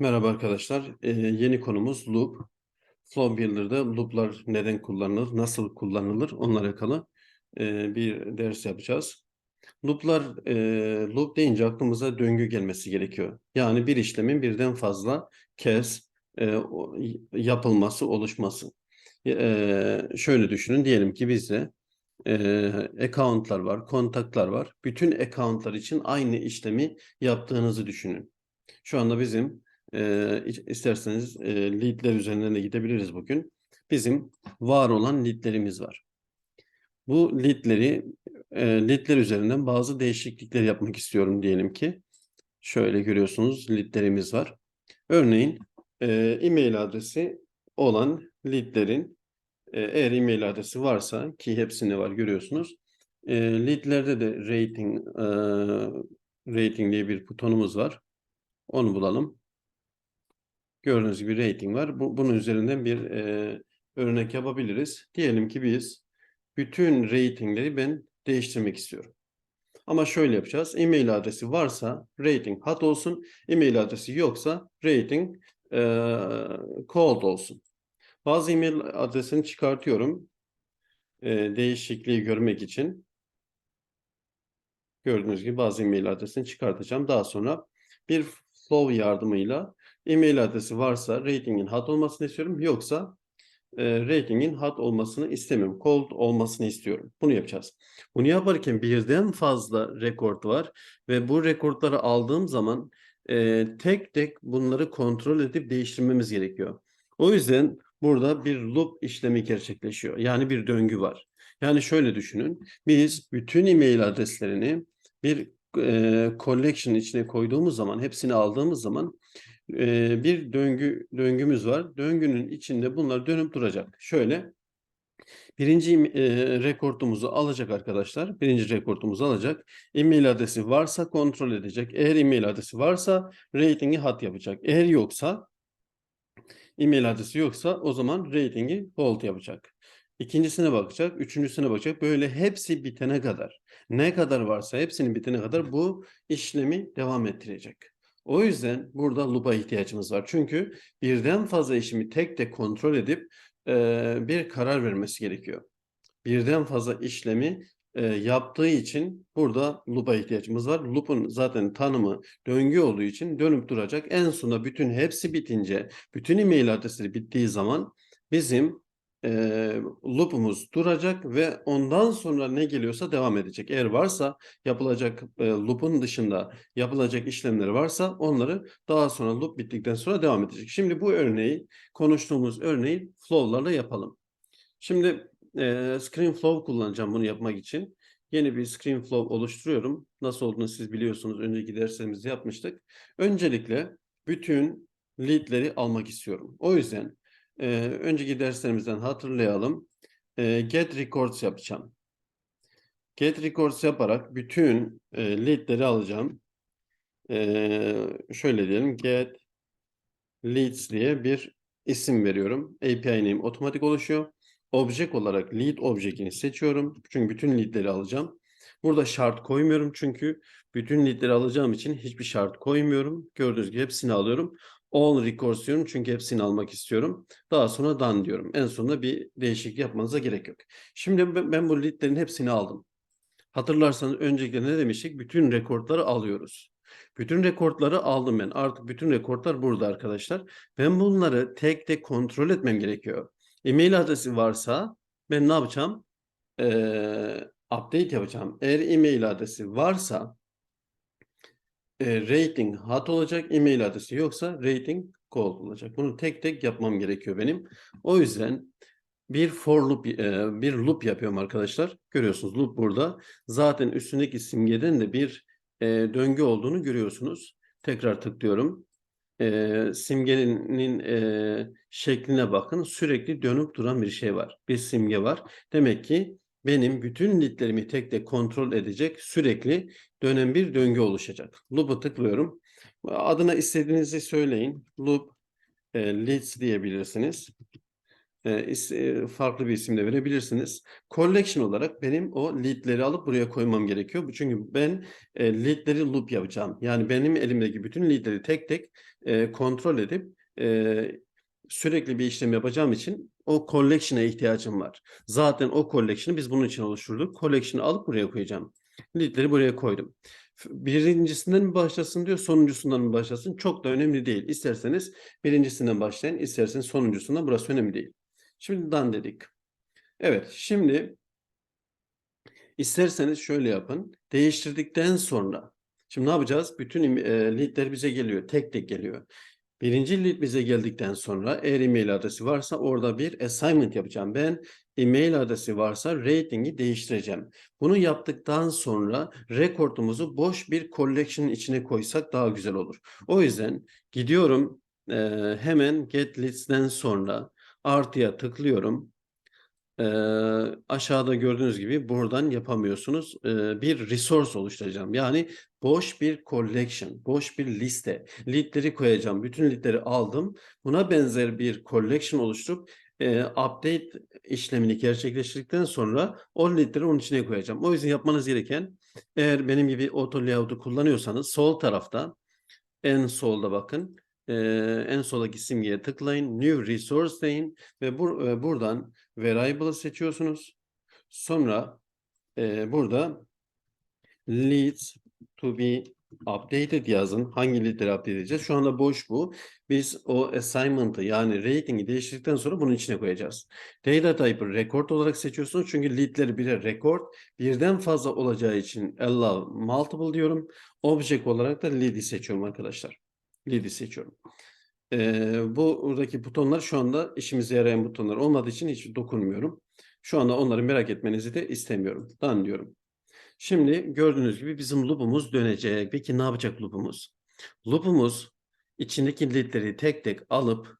Merhaba arkadaşlar. Ee, yeni konumuz loop. Flow Builder'da loop'lar neden kullanılır, nasıl kullanılır onunla alakalı e, bir ders yapacağız. Loop'lar, e, loop deyince aklımıza döngü gelmesi gerekiyor. Yani bir işlemin birden fazla kez e, yapılması, oluşması. E, şöyle düşünün, diyelim ki bizde e, account'lar var, kontaklar var. Bütün account'lar için aynı işlemi yaptığınızı düşünün. Şu anda bizim e, isterseniz e, leadler üzerinden de gidebiliriz bugün. Bizim var olan leadlerimiz var. Bu leadleri e, leadler üzerinden bazı değişiklikler yapmak istiyorum diyelim ki. Şöyle görüyorsunuz leadlerimiz var. Örneğin e, e-mail adresi olan leadlerin e, eğer e-mail adresi varsa ki hepsinde var görüyorsunuz. E, leadlerde de rating e, rating diye bir butonumuz var. Onu bulalım. Gördüğünüz gibi rating var. Bu, bunun üzerinden bir e, örnek yapabiliriz. Diyelim ki biz bütün ratingleri ben değiştirmek istiyorum. Ama şöyle yapacağız. E-mail adresi varsa rating hot olsun. E-mail adresi yoksa rating e, cold olsun. Bazı e-mail adresini çıkartıyorum. E, değişikliği görmek için. Gördüğünüz gibi bazı e-mail adresini çıkartacağım. Daha sonra bir flow yardımıyla e-mail adresi varsa ratingin hot olmasını istiyorum. Yoksa e, ratingin hot olmasını istemiyorum. Cold olmasını istiyorum. Bunu yapacağız. Bunu yaparken birden fazla rekord var ve bu rekortları aldığım zaman e, tek tek bunları kontrol edip değiştirmemiz gerekiyor. O yüzden burada bir loop işlemi gerçekleşiyor. Yani bir döngü var. Yani şöyle düşünün. Biz bütün e-mail adreslerini bir e, collection içine koyduğumuz zaman, hepsini aldığımız zaman e, bir döngü döngümüz var. Döngünün içinde bunlar dönüp duracak. Şöyle birinci e, rekortumuzu alacak arkadaşlar. Birinci rekortumuzu alacak. E-mail adresi varsa kontrol edecek. Eğer e-mail adresi varsa ratingi hot yapacak. Eğer yoksa e-mail adresi yoksa o zaman ratingi hold yapacak. İkincisine bakacak, üçüncüsüne bakacak. Böyle hepsi bitene kadar, ne kadar varsa hepsinin bitene kadar bu işlemi devam ettirecek. O yüzden burada loop'a ihtiyacımız var. Çünkü birden fazla işimi tek tek kontrol edip e, bir karar vermesi gerekiyor. Birden fazla işlemi e, yaptığı için burada loop'a ihtiyacımız var. Loop'un zaten tanımı döngü olduğu için dönüp duracak. En sonunda bütün hepsi bitince, bütün e-mail adresleri bittiği zaman bizim e, loop'umuz duracak ve ondan sonra ne geliyorsa devam edecek. Eğer varsa yapılacak e, loop'un dışında yapılacak işlemler varsa onları daha sonra loop bittikten sonra devam edecek. Şimdi bu örneği konuştuğumuz örneği flow'larla yapalım. Şimdi e, screen flow kullanacağım bunu yapmak için. Yeni bir screen flow oluşturuyorum. Nasıl olduğunu siz biliyorsunuz. Önceki derslerimizde yapmıştık. Öncelikle bütün leadleri almak istiyorum. O yüzden e, önceki derslerimizden hatırlayalım. E, get records yapacağım. Get records yaparak bütün e, leadleri alacağım. E, şöyle diyelim get leads diye bir isim veriyorum. API name otomatik oluşuyor. Object olarak lead object'ini seçiyorum. Çünkü bütün leadleri alacağım. Burada şart koymuyorum çünkü bütün leadleri alacağım için hiçbir şart koymuyorum. Gördüğünüz gibi hepsini alıyorum. All diyorum çünkü hepsini almak istiyorum. Daha sonra done diyorum. En sonunda bir değişiklik yapmanıza gerek yok. Şimdi ben bu leadlerin hepsini aldım. Hatırlarsanız öncelikle ne demiştik? Bütün rekortları alıyoruz. Bütün rekortları aldım ben. Artık bütün rekortlar burada arkadaşlar. Ben bunları tek tek kontrol etmem gerekiyor. E-mail adresi varsa ben ne yapacağım? Ee, update yapacağım. Eğer e-mail adresi varsa e, rating hot olacak. E-mail adresi yoksa rating cold olacak. Bunu tek tek yapmam gerekiyor benim. O yüzden bir for loop e, bir loop yapıyorum arkadaşlar. Görüyorsunuz loop burada. Zaten üstündeki simgeden de bir e, döngü olduğunu görüyorsunuz. Tekrar tıklıyorum. E, simgenin e, şekline bakın. Sürekli dönüp duran bir şey var. Bir simge var. Demek ki benim bütün leadlerimi tek tek kontrol edecek sürekli dönen bir döngü oluşacak. Loop'u tıklıyorum. Adına istediğinizi söyleyin. Loop e, leads diyebilirsiniz. e, is- e, farklı bir isim de verebilirsiniz. Collection olarak benim o leadleri alıp buraya koymam gerekiyor. Çünkü ben e, leadleri loop yapacağım. Yani benim elimdeki bütün leadleri tek tek e, kontrol edip e, sürekli bir işlem yapacağım için o collection'a ihtiyacım var. Zaten o collection'ı biz bunun için oluşturduk. Collection'ı alıp buraya koyacağım. Leadleri buraya koydum. Birincisinden mi başlasın diyor, sonuncusundan mı başlasın? Çok da önemli değil. İsterseniz birincisinden başlayın, isterseniz sonuncusundan. Burası önemli değil. Şimdi done dedik. Evet, şimdi isterseniz şöyle yapın. Değiştirdikten sonra, şimdi ne yapacağız? Bütün e, leadler bize geliyor, tek tek geliyor. Birinci lead bize geldikten sonra eğer e-mail adresi varsa orada bir assignment yapacağım. Ben e-mail adresi varsa rating'i değiştireceğim. Bunu yaptıktan sonra rekordumuzu boş bir collection'ın içine koysak daha güzel olur. O yüzden gidiyorum eee, hemen get leads'ten sonra artıya tıklıyorum. Eee, aşağıda gördüğünüz gibi buradan yapamıyorsunuz. Eee, bir resource oluşturacağım. Yani boş bir collection, boş bir liste. Leadleri koyacağım. Bütün leadleri aldım. Buna benzer bir collection oluşturup eee, update işlemini gerçekleştirdikten sonra o leadleri onun içine koyacağım. O yüzden yapmanız gereken eğer benim gibi auto layout'u kullanıyorsanız sol tarafta en solda bakın. eee, en soldaki simgeye tıklayın. New resource deyin ve bur- e, buradan variable'ı seçiyorsunuz. Sonra e, burada leads to be updated yazın. Hangi leadleri update edeceğiz? Şu anda boş bu. Biz o assignment'ı yani rating'i değiştirdikten sonra bunun içine koyacağız. Data type'ı record olarak seçiyorsunuz. Çünkü leadleri bire record. Birden fazla olacağı için allow multiple diyorum. Object olarak da lead'i seçiyorum arkadaşlar. Lead'i seçiyorum. Eee, bu buradaki butonlar şu anda işimize yarayan butonlar olmadığı için hiç dokunmuyorum. Şu anda onları merak etmenizi de istemiyorum. Done diyorum. Şimdi gördüğünüz gibi bizim loop'umuz dönecek. Peki ne yapacak loop'umuz? Loop'umuz içindeki leadleri tek tek alıp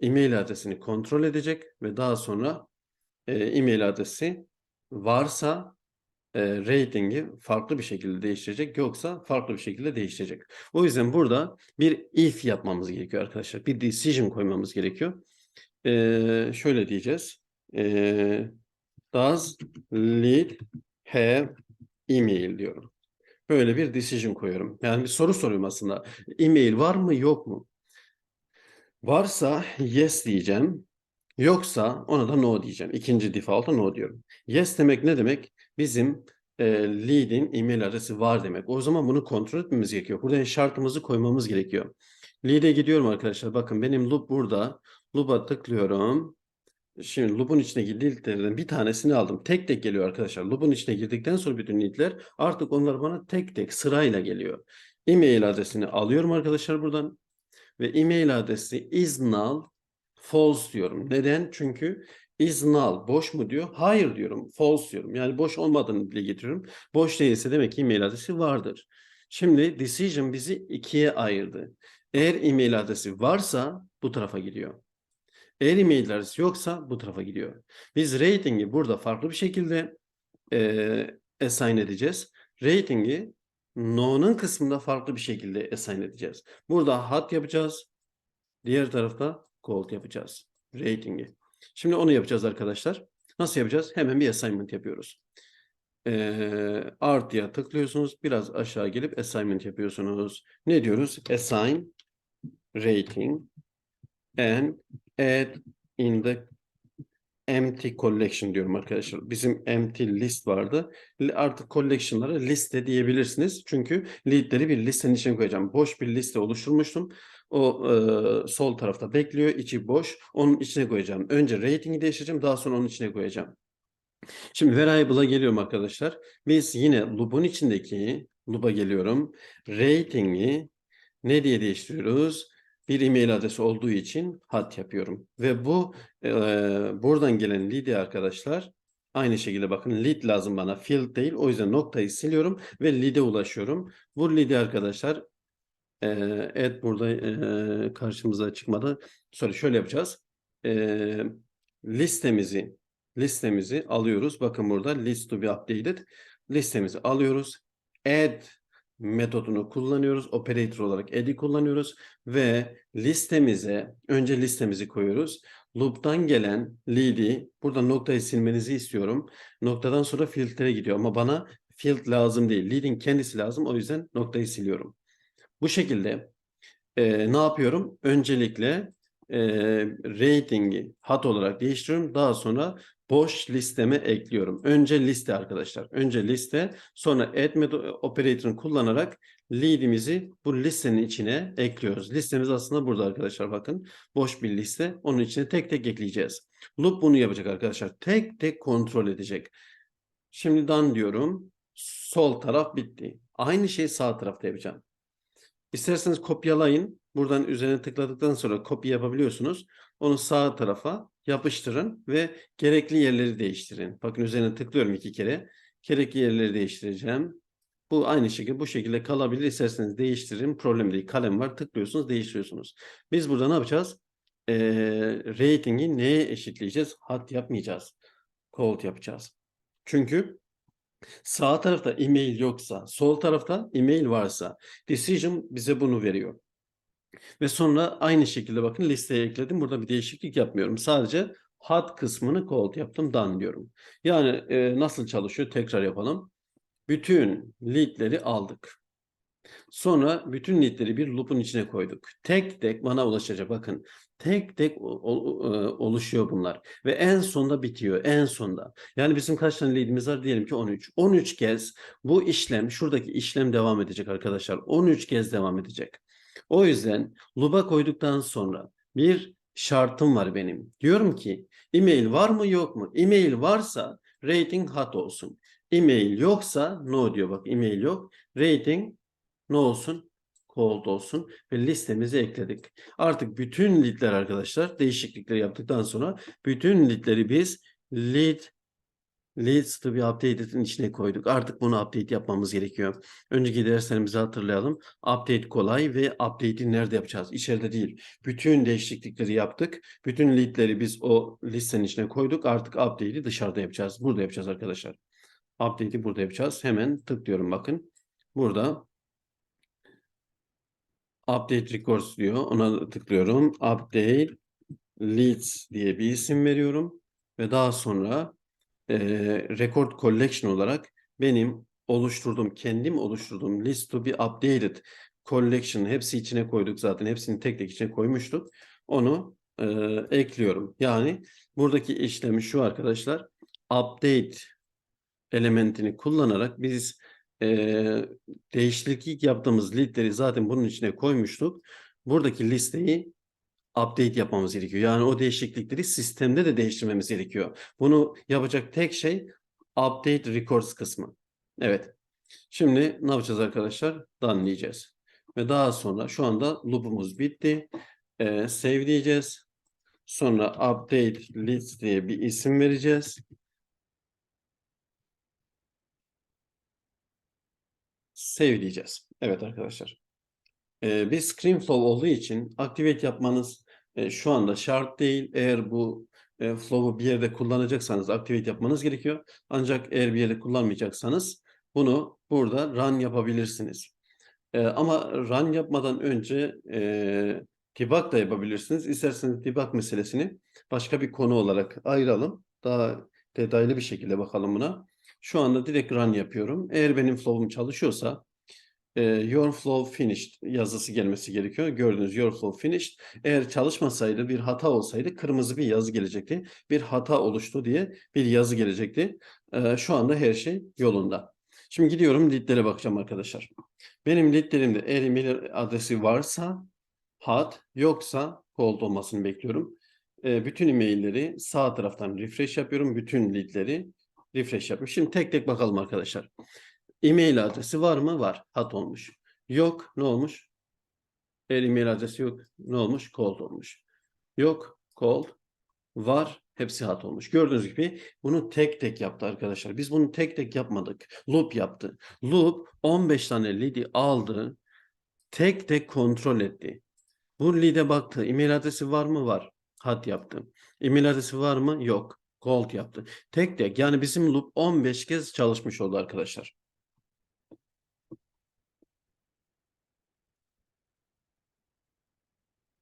e-mail adresini kontrol edecek ve daha sonra e-mail adresi varsa e, ratingi farklı bir şekilde değiştirecek yoksa farklı bir şekilde değiştirecek. O yüzden burada bir if yapmamız gerekiyor arkadaşlar. Bir decision koymamız gerekiyor. E, şöyle diyeceğiz. E, does lead have email diyorum. Böyle bir decision koyuyorum. Yani bir soru soruyorum aslında. E-mail var mı yok mu? Varsa yes diyeceğim. Yoksa ona da no diyeceğim. İkinci default'a no diyorum. Yes demek ne demek? Bizim e, lead'in e-mail adresi var demek. O zaman bunu kontrol etmemiz gerekiyor. Burada şartımızı koymamız gerekiyor. Lead'e gidiyorum arkadaşlar. Bakın benim loop burada. Loop'a tıklıyorum. Şimdi loop'un içindeki lead'lerden bir tanesini aldım. Tek tek geliyor arkadaşlar. Loop'un içine girdikten sonra bütün lead'ler artık onlar bana tek tek sırayla geliyor. E-mail adresini alıyorum arkadaşlar buradan. Ve e-mail adresi is null false diyorum. Neden? Çünkü is null boş mu diyor? Hayır diyorum. False diyorum. Yani boş olmadığını dile getiriyorum. Boş değilse demek ki e-mail adresi vardır. Şimdi decision bizi ikiye ayırdı. Eğer e-mail adresi varsa bu tarafa gidiyor. Eğer e-mail adresi yoksa bu tarafa gidiyor. Biz rating'i burada farklı bir şekilde eee assign edeceğiz. Rating'i no'nun kısmında farklı bir şekilde assign edeceğiz. Burada hot yapacağız. Diğer tarafta cold yapacağız. Rating'i. Şimdi onu yapacağız arkadaşlar. Nasıl yapacağız? Hemen bir assignment yapıyoruz. Ee, artıya tıklıyorsunuz. Biraz aşağı gelip assignment yapıyorsunuz. Ne diyoruz? Assign rating and add in the empty collection diyorum arkadaşlar. Bizim empty list vardı. Artık collection'lara liste diyebilirsiniz. Çünkü lead'leri bir listenin içine koyacağım. Boş bir liste oluşturmuştum. O e, sol tarafta bekliyor. içi boş. Onun içine koyacağım. Önce rating'i değiştireceğim. Daha sonra onun içine koyacağım. Şimdi variable'a geliyorum arkadaşlar. Biz yine loop'un içindeki loop'a geliyorum. Rating'i ne diye değiştiriyoruz? Bir e-mail adresi olduğu için hat yapıyorum. Ve bu e, buradan gelen lead'i arkadaşlar aynı şekilde bakın lead lazım bana field değil. O yüzden noktayı siliyorum ve lead'e ulaşıyorum. Bu lead'i arkadaşlar e, evet burada e, karşımıza çıkmadı. Sonra şöyle yapacağız. E, listemizi listemizi alıyoruz. Bakın burada list to be updated. Listemizi alıyoruz. Add metodunu kullanıyoruz. Operator olarak add'i kullanıyoruz ve listemize önce listemizi koyuyoruz. Loop'tan gelen lead'i burada noktayı silmenizi istiyorum. Noktadan sonra filtre gidiyor ama bana field lazım değil. Lead'in kendisi lazım. O yüzden noktayı siliyorum. Bu şekilde e, ne yapıyorum? Öncelikle e, rating'i hat olarak değiştiriyorum. Daha sonra boş listeme ekliyorum. Önce liste arkadaşlar. Önce liste sonra add method operator'ını kullanarak lead'imizi bu listenin içine ekliyoruz. Listemiz aslında burada arkadaşlar bakın. Boş bir liste. Onun içine tek tek ekleyeceğiz. Loop bunu yapacak arkadaşlar. Tek tek kontrol edecek. Şimdi done diyorum. Sol taraf bitti. Aynı şeyi sağ tarafta yapacağım. İsterseniz kopyalayın. Buradan üzerine tıkladıktan sonra kopya yapabiliyorsunuz. Onu sağ tarafa yapıştırın ve gerekli yerleri değiştirin. Bakın üzerine tıklıyorum iki kere. Gerekli yerleri değiştireceğim. Bu aynı şekilde bu şekilde kalabilir. İsterseniz değiştirin. Problem değil. Kalem var. Tıklıyorsunuz, değiştiriyorsunuz. Biz burada ne yapacağız? Ee, ratingi neye eşitleyeceğiz? Hat yapmayacağız. Cold yapacağız. Çünkü Sağ tarafta e-mail yoksa, sol tarafta e-mail varsa decision bize bunu veriyor. Ve sonra aynı şekilde bakın listeye ekledim. Burada bir değişiklik yapmıyorum. Sadece hot kısmını cold yaptım. Done diyorum. Yani e, nasıl çalışıyor? Tekrar yapalım. Bütün leadleri aldık. Sonra bütün leadleri bir loop'un içine koyduk. Tek tek bana ulaşacak. Bakın tek tek e, oluşuyor bunlar. Ve en sonda bitiyor. En sonda. Yani bizim kaç tane lead'imiz var? Diyelim ki 13. 13 kez bu işlem, şuradaki işlem devam edecek arkadaşlar. 13 kez devam edecek. O yüzden loop'a koyduktan sonra bir şartım var benim. Diyorum ki e-mail var mı yok mu? E-mail varsa rating hot olsun. E-mail yoksa no diyor bak e-mail yok. Rating ne olsun? Cold olsun ve listemize ekledik. Artık bütün leadler arkadaşlar değişiklikleri yaptıktan sonra bütün leadleri biz lead leads to be updated'in içine koyduk. Artık bunu update yapmamız gerekiyor. Önceki derslerimizi hatırlayalım. Update kolay ve update'i nerede yapacağız? İçeride değil. Bütün değişiklikleri yaptık. Bütün leadleri biz o listenin içine koyduk. Artık update'i dışarıda yapacağız. Burada yapacağız arkadaşlar. Update'i burada yapacağız. Hemen tıklıyorum bakın. Burada Update Records diyor. Ona tıklıyorum. Update Leads diye bir isim veriyorum. Ve daha sonra e, Record Collection olarak benim oluşturduğum, kendim oluşturduğum list to be updated collection hepsi içine koyduk zaten. Hepsini tek tek içine koymuştuk. Onu e, ekliyorum. Yani buradaki işlemi şu arkadaşlar. Update elementini kullanarak biz e, değişiklik yaptığımız leadleri zaten bunun içine koymuştuk. Buradaki listeyi update yapmamız gerekiyor. Yani o değişiklikleri sistemde de değiştirmemiz gerekiyor. Bunu yapacak tek şey update records kısmı. Evet. Şimdi ne yapacağız arkadaşlar? Done. Ve daha sonra şu anda loop'umuz bitti. Ee, save diyeceğiz. Sonra update list diye bir isim vereceğiz. Save diyeceğiz. Evet arkadaşlar. Ee, bir ScreenFlow olduğu için activate yapmanız e, şu anda şart değil. Eğer bu e, flow'u bir yerde kullanacaksanız activate yapmanız gerekiyor. Ancak eğer bir yerde kullanmayacaksanız bunu burada run yapabilirsiniz. E, ama run yapmadan önce e, debug da yapabilirsiniz. İsterseniz debug meselesini başka bir konu olarak ayıralım. Daha detaylı bir şekilde bakalım buna. Şu anda direkt run yapıyorum. Eğer benim flow'um çalışıyorsa e, your flow finished yazısı gelmesi gerekiyor. Gördüğünüz your flow finished. Eğer çalışmasaydı bir hata olsaydı kırmızı bir yazı gelecekti. Bir hata oluştu diye bir yazı gelecekti. E, şu anda her şey yolunda. Şimdi gidiyorum leadlere bakacağım arkadaşlar. Benim leadlerimde eğer email adresi varsa hot yoksa cold olmasını bekliyorum. E, bütün e-mailleri sağ taraftan refresh yapıyorum. Bütün leadleri refresh yapıyorum. Şimdi tek tek bakalım arkadaşlar. E-mail adresi var mı? Var. Hot olmuş. Yok. Ne olmuş? Eğer e-mail adresi yok. Ne olmuş? Cold olmuş. Yok. Cold. Var. Hepsi hot olmuş. Gördüğünüz gibi bunu tek tek yaptı arkadaşlar. Biz bunu tek tek yapmadık. Loop yaptı. Loop 15 tane lead'i aldı. Tek tek kontrol etti. Bu lead'e baktı. E-mail adresi var mı? Var. Hot yaptı. E-mail adresi var mı? Yok. Cold yaptı. Tek tek yani bizim loop 15 kez çalışmış oldu arkadaşlar.